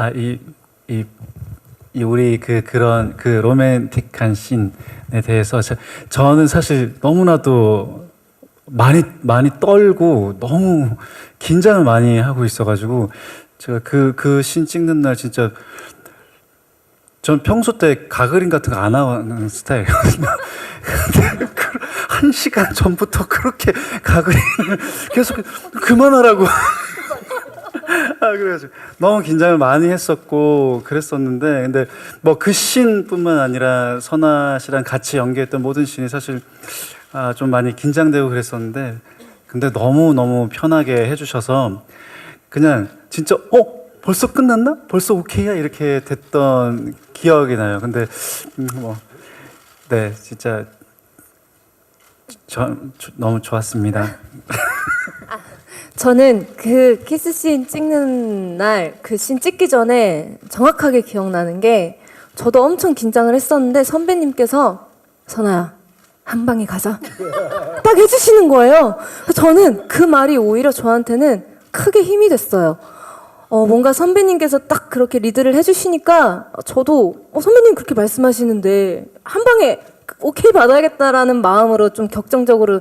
아, 이, 이, 이 우리 그 그런 그 로맨틱한 씬에 대해서 저, 저는 사실 너무나도 많이 많이 떨고 너무 긴장을 많이 하고 있어가지고 제가 그 그 씬 찍는 날 진짜 전 평소 때 가그린 같은 거 안 하는 스타일이거든요. 한 시간 전부터 그렇게 가그린을 계속 그만하라고. 아 그래가지고 너무 긴장을 많이 했었고 그랬었는데 근데 뭐 그 씬뿐만 아니라 선아 씨랑 같이 연기했던 모든 씬이 사실 아, 좀 많이 긴장되고 그랬었는데 근데 너무 너무 편하게 해주셔서 그냥 진짜 어 벌써 끝났나 벌써 오케이야 이렇게 됐던 기억이 나요. 근데 음, 뭐네 진짜 저, 저- 너무 좋았습니다. 저는 그 키스씬 찍는 날 그 씬 찍기 전에 정확하게 기억나는 게 저도 엄청 긴장을 했었는데 선배님께서 선아야 한 방에 가자 딱 해주시는 거예요. 저는 그 말이 오히려 저한테는 크게 힘이 됐어요. 어, 뭔가 선배님께서 딱 그렇게 리드를 해주시니까 저도 어, 선배님 그렇게 말씀하시는데 한 방에 오케이 받아야겠다라는 마음으로 좀 격정적으로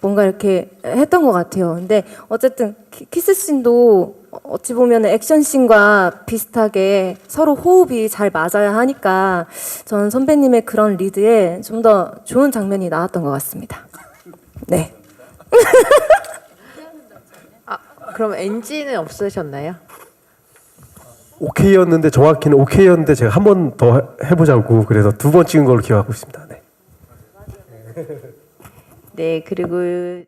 뭔가 이렇게 했던 것 같아요. 근데 어쨌든 키- 키스씬도 어찌 보면 액션씬과 비슷하게 서로 호흡이 잘 맞아야 하니까 저는 선배님의 그런 리드에 좀 더 좋은 장면이 나왔던 것 같습니다. 네. 그럼 NG는 없으셨나요? 오케이였는데 정확히는 오케이였는데 제가 한 번 더 해보자고 그래서 두 번 찍은 걸로 기억하고 있습니다. 네. 네, 그리고